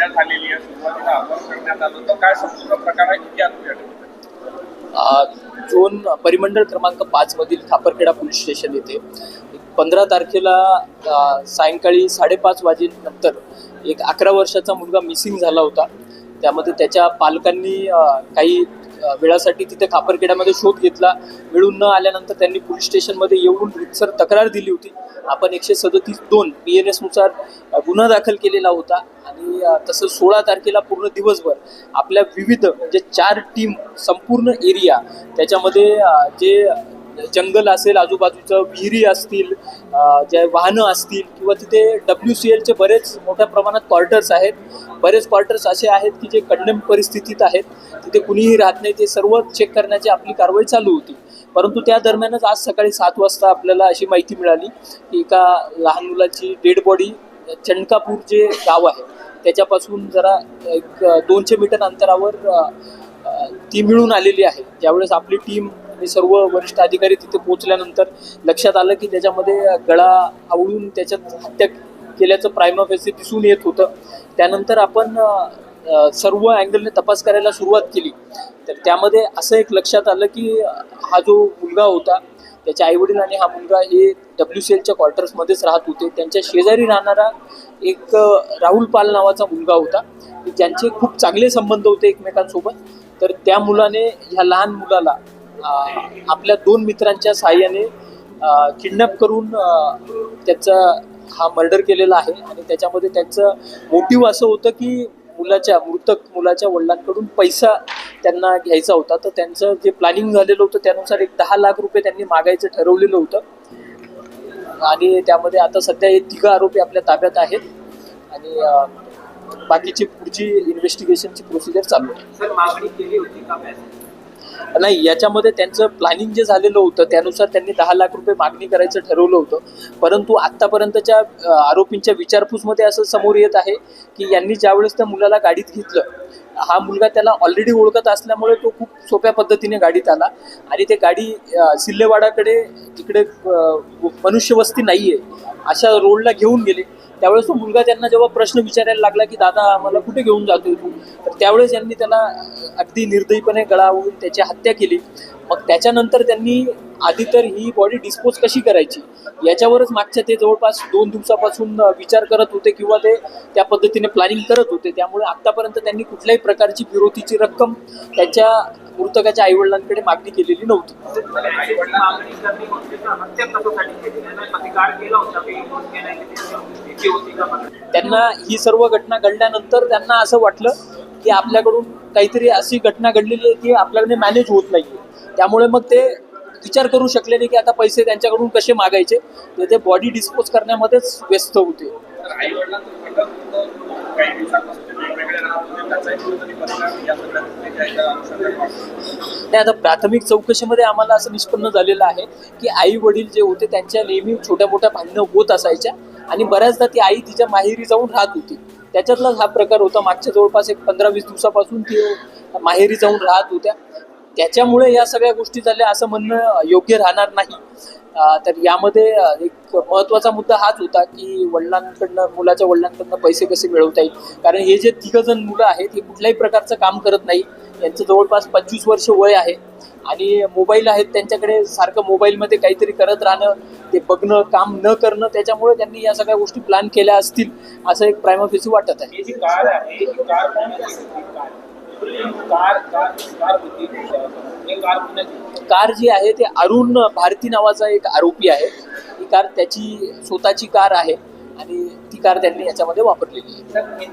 हत्या झालेली आहे सुरुवातीला अपहरण करण्यात आलं. तर काय संपूर्ण प्रकार आहे? किती आरोपी झोन परिमंडळ क्रमांक पाच मधील खापरखेडा पोलीस स्टेशन येथे पंधरा तारखेला सायंकाळी साडेपाच वाजेनंतर एक अकरा वर्षाचा मुलगा मिसिंग झाला होता. त्यामध्ये त्याच्या पालकांनी काही वेळासाठी तिथे खापरखेड्यामध्ये शोध घेतला. मिळून न आल्यानंतर त्यांनी पोलीस स्टेशनमध्ये येऊन रितसर तक्रार दिली होती. आपण एकशे सदतीस दोन बी एन एसनुसार गुन्हा दाखल केलेला होता. आणि तसं सोळा तारखेला पूर्ण दिवसभर आपल्या विविध म्हणजे चार टीम संपूर्ण एरिया त्याच्यामध्ये जे जंगल असेल आजूबाजूचं विहिरी असतील जे वाहनं असतील किंवा तिथे डब्ल्यू सी एलचे बरेच मोठ्या प्रमाणात क्वार्टर्स आहेत. बरेच क्वार्टर्स असे आहेत की जे कंडेम परिस्थितीत आहेत. तिथे कुणीही राहत नाही. ते सर्व चेक करण्याची आपली कारवाई चालू होती. परंतु त्या दरम्यानच आज सकाळी सात वाजता आपल्याला अशी माहिती मिळाली की एका लहान मुलाची डेड बॉडी चंडकापूर जे गाव आहे त्याच्यापासून जरा एक दोनशे मीटर अंतरावर ती मिळून आलेली आहे. ज्यावेळेस आपली टीम आणि सर्व वरिष्ठ अधिकारी तिथे पोहोचल्यानंतर लक्षात आलं की त्याच्यामध्ये गळा आवळून त्याच्यात हत्या केल्याचं प्रायमा फेसी दिसून येत होतं. त्यानंतर आपण सर्व अँगलने तपास करायला सुरुवात केली. तर त्यामध्ये असं एक लक्षात आलं की हा जो मुलगा होता त्याच्या आईवडील आणि हा मुलगा हे डब्ल्यू सी एलच्या क्वार्टर्समध्येच राहत होते. त्यांच्या शेजारी राहणारा एक राहुल पाल नावाचा मुलगा होता. ज्यांचे खूप चांगले संबंध होते एकमेकांसोबत. तर त्या मुलाने ह्या लहान मुलाला आपल्या दोन मित्रांच्या साहाय्याने किडनॅप करून त्याचा हा मर्डर केलेला आहे. आणि त्याच्यामध्ये त्यांचं मोटिव्ह असं होतं की मुलाच्या मृतक मुलाच्या वडिलांकडून पैसा त्यांना घ्यायचा होता. तर त्यांचं जे प्लॅनिंग झालेलं होतं त्यानुसार एक दहा लाख रुपये त्यांनी मागायचं ठरवलेलं होतं. आणि त्यामध्ये आता सध्या हे तिघं आरोपी आपल्या ताब्यात आहेत. आणि बाकीची पुढची इन्व्हेस्टिगेशनची प्रोसिजर चालू आहे. नाही याच्यामध्ये त्यांचं प्लॅनिंग जे झालेलं होतं त्यानुसार त्यांनी दहा लाख रुपये मागणी करायचं ठरवलं होतं. परंतु आत्तापर्यंतच्या आरोपींच्या विचारपूसमध्ये असं समोर येत आहे की यांनी ज्यावेळेस त्या मुलाला गाडीत घेतलं हा मुलगा त्याला ऑलरेडी ओळखत असल्यामुळे तो खूप सोप्या पद्धतीने गाडीत आला. आणि ते गाडी सिल्लेवाडाकडे तिकडे मनुष्यवस्ती नाही आहे अशा रोडला घेऊन गेले. त्यावेळेस तो मुलगा त्यांना जेव्हा प्रश्न विचारायला लागला की दादा आम्हाला कुठे घेऊन जातोय तू? तर त्यावेळेस यांनी त्याला अगदी निर्दयीपणे गळावून त्याची हत्या केली. मग त्याच्यानंतर त्यांनी आधी तर ही बॉडी डिस्पोज कशी करायची? याच्यावरच मागच्या ते जवळपास दोन दिवसापासून विचार करत होते किंवा ते त्या पद्धतीने प्लॅनिंग करत होते. त्यामुळे आत्तापर्यंत त्यांनी कुठल्याही प्रकारची विरोधीची रक्कम त्यांच्या मृतकाच्या आईवडिलांकडे मागणी केलेली नव्हती. त्यांना ही सर्व घटना घडल्यानंतर त्यांना असं वाटलं की आपल्याकडून काहीतरी अशी घटना घडलेली आहे की आपल्याकडे मॅनेज होत नाही त्यामुळे मग ते विचार करू शकले नाही की आता पैसे त्यांच्याकडून कसे मागायचे. तर ते बॉडी डिस्पोज करण्यामध्येच व्यस्त होते. ते नाही आता प्राथमिक चौकशीमध्ये आम्हाला असं निष्पन्न झालेलं आहे की आई वडील जे होते त्यांच्या नेहमी छोट्या मोठ्या भांडणं होत असायच्या आणि बऱ्याचदा ती आई तिच्या माहेरी जाऊन राहत होती. त्याच्यातलाच हा प्रकार होता. मागच्या जवळपास एक पंधरा वीस दिवसापासून ती माहेरी जाऊन राहत होत्या. त्याच्यामुळे या सगळ्या गोष्टी झाल्या असं म्हणणं योग्य राहणार नाही. तर यामध्ये एक महत्त्वाचा मुद्दा हाच होता की वडिलांकडनं मुलाच्या वडिलांकडनं पैसे कसे मिळवता येईल? कारण हे जे तिघ जण मुलं आहेत हे कुठल्याही प्रकारचं काम करत नाही. यांचं जवळपास पंचवीस वर्ष वय आहे. आणि मोबाईल आहेत त्यांच्याकडे सारखं मोबाईलमध्ये काहीतरी करत राहणं ते बघणं काम न करणं त्याच्यामुळे त्यांनी या सगळ्या गोष्टी प्लॅन केल्या असतील असं एक प्रायमाफेसी वाटत आहे. कार जी आहे ते अरुण भारती नावाचा एक आरोपी आहे. ही कार त्याची स्वतःची कार आहे आणि ती कार त्यांनी याच्यामध्ये वापरलेली आहे.